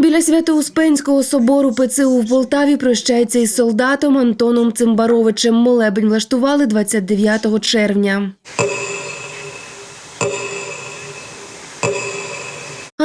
Біля Свято-Успенського собору ПЦУ в Полтаві прощається із солдатом Антоном Цимбаровичем. Молебень влаштували 29 червня.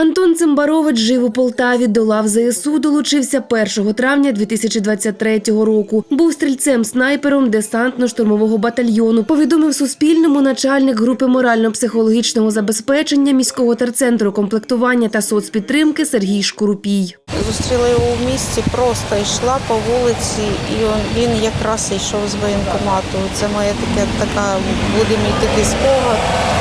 Антон Цимбарович жив у Полтаві. До лав ЗСУ долучився 1 травня 2023 року. Був стрільцем-снайпером десантно-штурмового батальйону. Повідомив Суспільному начальник групи морально-психологічного забезпечення міського терцентру комплектування та соцпідтримки Сергій Шкурупій. Зустріла його в місті, просто йшла по вулиці, і він якраз йшов з воєнкомату. Це моя така, буде мій такий спогад.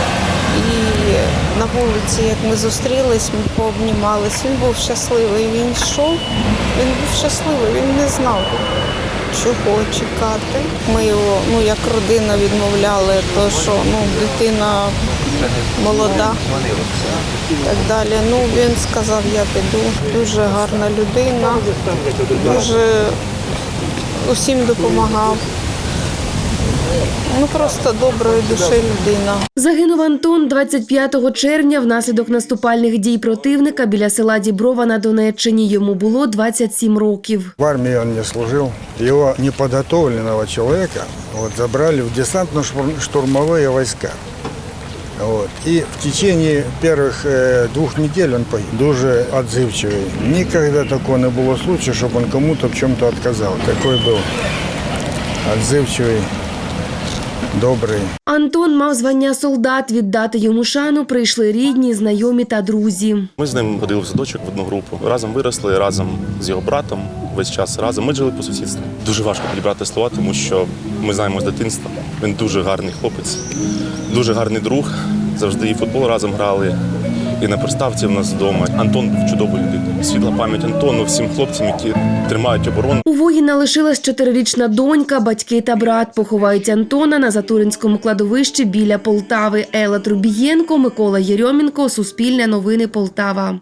На вулиці, як ми зустрілись, ми пообнімались. Він був щасливий. Він йшов, він був щасливий, він не знав, чого чекати. Ми його, ну як родина відмовляли, то що ну, дитина молода так далі. Ну він сказав, я піду. Дуже гарна людина, дуже усім допомагав. Ну просто доброї душі людина. Загинув Антон 25 червня внаслідок наступальних дій противника біля села Діброва на Донеччині. Йому було 27 років. В армии он не служил. Его неподготовленного человека вот, забрали в десантно-штурмовые войска. Вот. И в течение первых э, двух недель он погиб. Дуже отзывчивый. Никогда такого не было случая, чтобы он кому-то в чем-то отказал. Такой был отзывчивый, добрый. Антон мав звання солдат. Віддати йому шану прийшли рідні, знайомі та друзі. Ми з ним ходили в садочок в одну групу. Разом виросли, разом з його братом. Весь час разом. Ми жили по сусідству. Дуже важко підібрати слова, тому що ми знаємо з дитинства. Він дуже гарний хлопець, дуже гарний друг. Завжди і футбол разом грали. І на приставці в нас вдома. Антон був чудовою людиною. Світла пам'ять Антону, всім хлопцям, які тримають оборону. У воїна лишилась чотирирічна донька, батьки та брат. Поховають Антона на Затуринському кладовищі біля Полтави. Ела Трубієнко, Микола Єрьомінко, Суспільне новини Полтава.